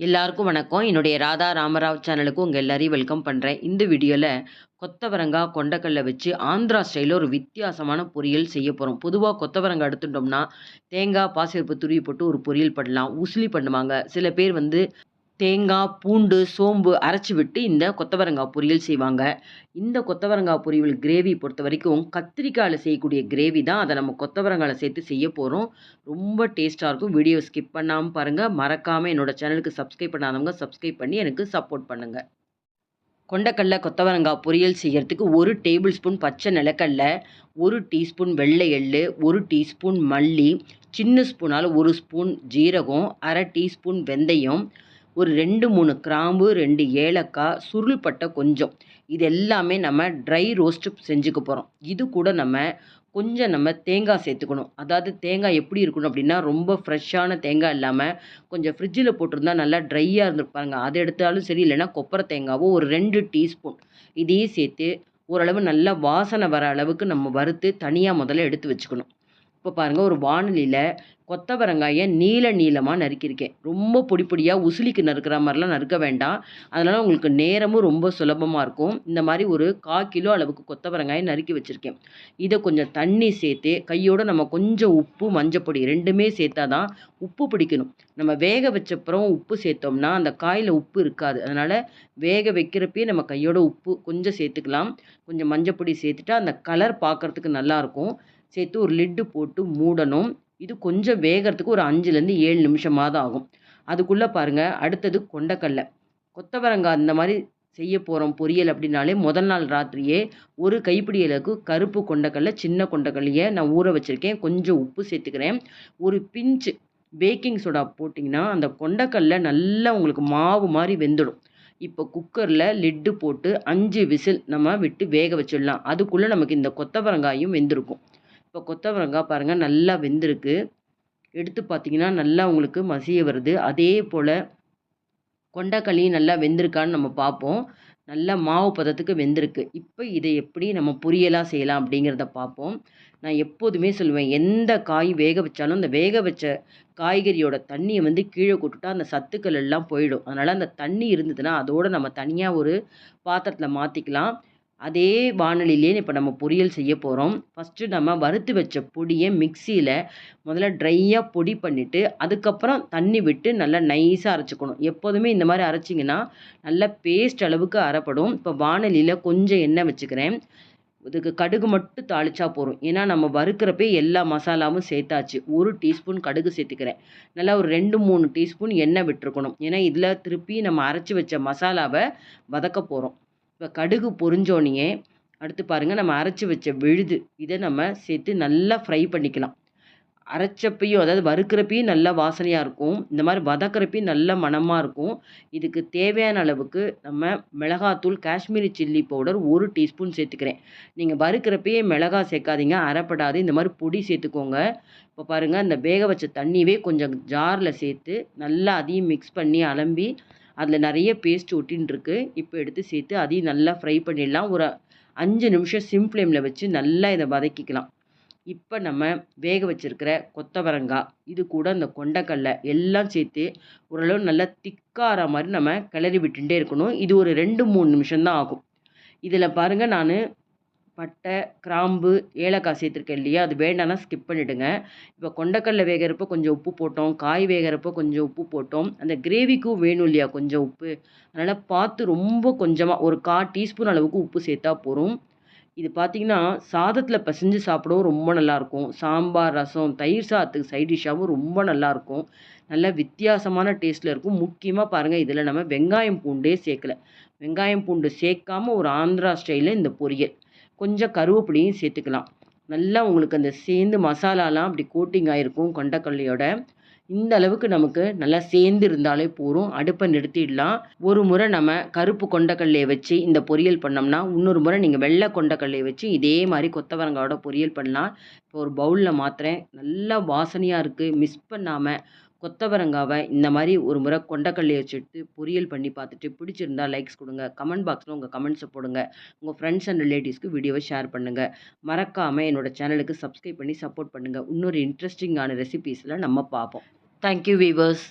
எல்லாருக்கும் வணக்கம். என்னுடைய ராதா ராமராவ் சேனலுக்கு உங்கள் எல்லாரையும் வெல்கம் பண்ணுறேன் இந்த வீடியோவில் கொத்தவரங்காய் கொண்டக்கல்லை வச்சு ஆந்திரா ஸ்டைலில் ஒரு வித்தியாசமான பொரியல் செய்ய போகிறோம் பொதுவாக கொத்தவரங்காய் எடுத்துட்டோம்னா தேங்காய் பாசிருப்பு துருவி போட்டு ஒரு பொரியல் பண்ணலாம். உசிலி பண்ணுவாங்க. சில பேர் வந்து தேங்காய் பூண்டு சோம்பு அரைச்சி விட்டு இந்த கொத்தவரங்காய் பொரியல் செய்வாங்க. இந்த கொத்தவரங்காய் பொரியல் கிரேவி பொறுத்த வரைக்கும் கத்திரிக்காயில் செய்யக்கூடிய கிரேவி தான். அதை நம்ம கொத்தவரங்காயில் சேர்த்து செய்ய போகிறோம் ரொம்ப டேஸ்ட்டாக இருக்கும். வீடியோ ஸ்கிப் பண்ணாமல் பாருங்கள் மறக்காமல் என்னோடய சேனலுக்கு சப்ஸ்கிரைப் பண்ணாதவங்க சப்ஸ்கிரைப் பண்ணி எனக்கு சப்போர்ட் பண்ணுங்கள் கொண்டக்கடலை கொத்தவரங்காய் பொரியல் செய்கிறதுக்கு ஒரு டேபிள் ஸ்பூன் பச்சை நிலக்கடலை ஒரு டீஸ்பூன் வெள்ளை எள்ளு ஒரு டீஸ்பூன் மல்லி சின்ன ஸ்பூனால் ஒரு ஸ்பூன் ஜீரகம் அரை டீஸ்பூன் வெந்தயம் ஒரு ரெண்டு மூணு கிராம்பு ரெண்டு ஏலக்காய் சுருள் பட்டை கொஞ்சம். இது எல்லாமே நம்ம ட்ரை ரோஸ்ட்டு செஞ்சுக்க போகிறோம் இது கூட நம்ம கொஞ்சம் நம்ம தேங்காய் சேர்த்துக்கணும். அதாவது தேங்காய் எப்படி இருக்கணும் அப்படின்னா ரொம்ப ஃப்ரெஷ்ஷான தேங்காய் இல்லாமல் கொஞ்சம் ஃப்ரிட்ஜில் போட்டிருந்தா நல்லா ட்ரையாக இருந்திருப்பாங்க அதை எடுத்தாலும் சரி இல்லைன்னா கொப்பரை தேங்காவோ ஒரு ரெண்டு டீஸ்பூன் இதையும் சேர்த்து ஓரளவு நல்லா வாசனை வர அளவுக்கு நம்ம வறுத்து தனியாக முதல்ல எடுத்து வச்சுக்கணும். இப்போ பாருங்கள் ஒரு வானொலியில் கொத்தவரங்காயை நீள நீளமாக நறுக்கியிருக்கேன். ரொம்ப பொடி பொடியாக உசுலிக்கு நறுக்கிற மாதிரிலாம் நறுக்க வேண்டாம். அதனால் உங்களுக்கு நேரமும் ரொம்ப சுலபமாக இருக்கும். இந்த மாதிரி ஒரு கால் கிலோ அளவுக்கு கொத்தவரங்காயை நறுக்கி வச்சுருக்கேன். இதை கொஞ்சம் தண்ணி சேர்த்து கையோடு நம்ம கொஞ்சம் உப்பு மஞ்சப்பொடி ரெண்டுமே சேர்த்தா தான் உப்பு பிடிக்கணும். நம்ம வேக வச்சப்புறம் உப்பு சேர்த்தோம்னா அந்த காயில் உப்பு இருக்காது. அதனால் வேக வைக்கிறப்பே நம்ம கையோட உப்பு கொஞ்சம் சேர்த்துக்கலாம். கொஞ்சம் மஞ்சப்பொடி சேர்த்துட்டா அந்த கலர் பார்க்குறதுக்கு நல்லாயிருக்கும் சேர்த்து ஒரு லிட்டு போட்டு மூடணும். இது கொஞ்சம் வேகிறதுக்கு ஒரு அஞ்சுலேருந்து ஏழு நிமிஷமாவது ஆகும். அதுக்குள்ளே பாருங்கள் அடுத்தது கொண்டக்கடலை. கொத்தவரங்காய் அந்த மாதிரி செய்ய போகிறோம் பொரியல் அப்படின்னாலே முதல் நாள் ராத்திரியே ஒரு கைப்பிடி அளவுக்கு கருப்பு கொண்டக்கடலை சின்ன கொண்டக்கடலையை நான் ஊற வச்சுருக்கேன். கொஞ்சம் உப்பு சேர்த்துக்கிறேன். ஒரு பிஞ்சு பேக்கிங் சோடா போட்டிங்கன்னா அந்த கொண்டக்கடலை நல்லா உங்களுக்கு மாவு மாதிரி வெந்துடும். இப்போ குக்கரில் லிட்டு போட்டு அஞ்சு விசில் நம்ம விட்டு வேக வச்சிடலாம். அதுக்குள்ளே நமக்கு இந்த கொத்தவரங்காயும் வெந்திருக்கும். இப்போ கொத்தவரங்காய் பாருங்கள் நல்லா வெந்திருக்கு. எடுத்து பார்த்தீங்கன்னா நல்லா உங்களுக்கு மசிய வருது. அதே போல் கொண்டக்களி நல்லா வெந்திருக்கான்னு நம்ம பார்ப்போம் நல்லா மாவு பதத்துக்கு வெந்திருக்கு. இப்போ இதை எப்படி நம்ம பொரியலாக செய்யலாம் அப்படிங்கிறத பார்ப்போம் நான் எப்போதுமே சொல்லுவேன் எந்த காய் வேக வச்சாலும் அந்த வேக வச்ச காய்கறியோட தண்ணியை வந்து கீழே கொட்டுட்டா அந்த சத்துக்கள் எல்லாம் போயிடும். அதனால் அந்த தண்ணி இருந்ததுன்னா அதோடு நம்ம தனியாக ஒரு பாத்திரத்தில் மாற்றிக்கலாம் அதே வானொலியிலே இப்போ நம்ம பொரியல் செய்ய போகிறோம் ஃபஸ்ட்டு நம்ம வறுத்து வச்ச பொடியை மிக்சியில் முதல்ல ட்ரையாக பொடி பண்ணிவிட்டு அதுக்கப்புறம் தண்ணி விட்டு நல்லா நைஸாக அரைச்சிக்கணும். எப்போதுமே இந்த மாதிரி அரைச்சிங்கன்னா நல்லா பேஸ்ட் அளவுக்கு அரைப்படும். இப்போ வானொலியில் கொஞ்சம் எண்ணெய் வச்சுக்கிறேன். இதுக்கு கடுகு மட்டும் தாளிச்சா போதும். ஏன்னா நம்ம வறுக்கிறப்பே எல்லா மசாலாவும் சேர்த்தாச்சு. ஒரு டீஸ்பூன் கடுகு சேர்த்துக்கிறேன். நல்லா ஒரு ரெண்டு மூணு டீஸ்பூன் எண்ணெய் விட்டுருக்கணும். ஏன்னா இதில் திருப்பி நம்ம அரைச்சி வச்ச மசாலாவை வதக்க போகிறோம் இப்போ கடுகு பொரிஞ்சோனையே அடுத்து பாருங்கள் நம்ம அரைச்சி வச்ச விழுது. இதை நம்ம சேர்த்து நல்லா ஃப்ரை பண்ணிக்கலாம். அரைச்சப்பையும் அதாவது வறுக்கிறப்பையும் நல்லா வாசனையாக இருக்கும். இந்த மாதிரி வதக்கிறப்பையும் நல்ல மணமாக இருக்கும். இதுக்கு தேவையான அளவுக்கு நம்ம மிளகாத்தூள் காஷ்மீரி சில்லி பவுடர் ஒரு டீஸ்பூன் சேர்த்துக்கிறேன். நீங்கள் வறுக்கிறப்பயே மிளகா சேர்க்காதீங்க அரைப்படாது. இந்த மாதிரி பொடி சேர்த்துக்கோங்க. இப்போ பாருங்கள் அந்த வேக வச்ச தண்ணியவே கொஞ்சம் ஜாரில் சேர்த்து நல்லா அதையும் மிக்ஸ் பண்ணி அலம்பி அதில் நிறைய பேஸ்ட் ஒட்டின்னு இப்போ எடுத்து சேர்த்து அதையும் நல்லா ஃப்ரை பண்ணிடலாம். ஒரு அஞ்சு நிமிஷம் சிம் ஃப்ளேமில் வச்சு நல்லா இதை வதக்கிக்கலாம். இப்போ நம்ம வேக வச்சுருக்கிற கொத்தவரங்காய் இது கூட இந்த கொண்டக்கடலை எல்லாம் சேர்த்து ஓரளவு நல்லா திக்காகிற மாதிரி நம்ம கிளறி விட்டுட்டே இருக்கணும். இது ஒரு ரெண்டு மூணு நிமிஷம்தான் ஆகும். இதில் பாருங்கள் நான் பட்டை கிராம்பு ஏலக்காய் சேர்த்துருக்கேன் இல்லையா? அது வேண்டாம்னா ஸ்கிப் பண்ணிவிடுங்க இப்போ கொண்டக்கடலை வேகிறப்போ கொஞ்சம் உப்பு போட்டோம் காய் வேகிறப்போ கொஞ்சம் உப்பு போட்டோம். அந்த கிரேவிக்கும் வேணும் இல்லையா கொஞ்சம் உப்பு? அதனால் பார்த்து ரொம்ப கொஞ்சமாக ஒரு கால் டீஸ்பூன் அளவுக்கு உப்பு சேர்த்தா போதும். இது பார்த்திங்கன்னா சாதத்தில் பசைஞ்சு சாப்பிடவும் ரொம்ப நல்லாயிருக்கும். சாம்பார் ரசம் தயிர் சாதத்துக்கு சைட் டிஷ்ஷாகவும் ரொம்ப நல்லாயிருக்கும். நல்ல வித்தியாசமான டேஸ்ட்டில் இருக்கும். முக்கியமாக பாருங்கள் இதில் நம்ம வெங்காயம் பூண்டே சேர்க்கல. வெங்காயம் பூண்டு சேர்க்காமல் ஒரு ஆந்திரா ஸ்டைலில் இந்த பொரியல். கொஞ்சம் கருவேப்பிலையும் சேர்த்துக்கலாம். நல்லா உங்களுக்கு அந்த சேர்ந்து மசாலாலாம் அப்படி கோட்டிங் ஆகிருக்கும் கொண்டக்கடலையோட இந்த அளவுக்கு நமக்கு நல்லா சேர்ந்து இருந்தாலே போதும். அடுப்பை நிறுத்திடலாம். ஒரு முறை நம்ம கருப்பு கொண்டக்கல்லையை வச்சு இந்த பொரியல் பண்ணோம்னா இன்னொரு முறை நீங்கள் வெள்ளை கொண்டக்கல்லையை வச்சு இதே மாதிரி கொத்தவரங்காயோட பொரியல் பண்ணலாம். இப்போ ஒரு பவுலில் மாத்திரேன் நல்லா வாசனையாக இருக்குது மிஸ் பண்ணாமல் கொத்தவரங்காவை இந்த மாதிரி ஒரு முறை கொண்டக்கல்லையை வச்சுட்டு பொரியல் பண்ணி பார்த்துட்டு பிடிச்சிருந்தா லைக்ஸ் கொடுங்க. கமெண்ட் பாக்ஸில் உங்கள் கமெண்ட்ஸை போடுங்க. உங்கள் ஃப்ரெண்ட்ஸ் அண்ட் ரிலேட்டிவ்ஸ்க்கு வீடியோவை ஷேர் பண்ணுங்கள் மறக்காமல் என்னோடய சேனலுக்கு சப்ஸ்கிரைப் பண்ணி சப்போர்ட் பண்ணுங்கள் இன்னொரு இன்ட்ரெஸ்டிங்கான ரெசிபீஸில் நம்ம பார்ப்போம். Thank you viewers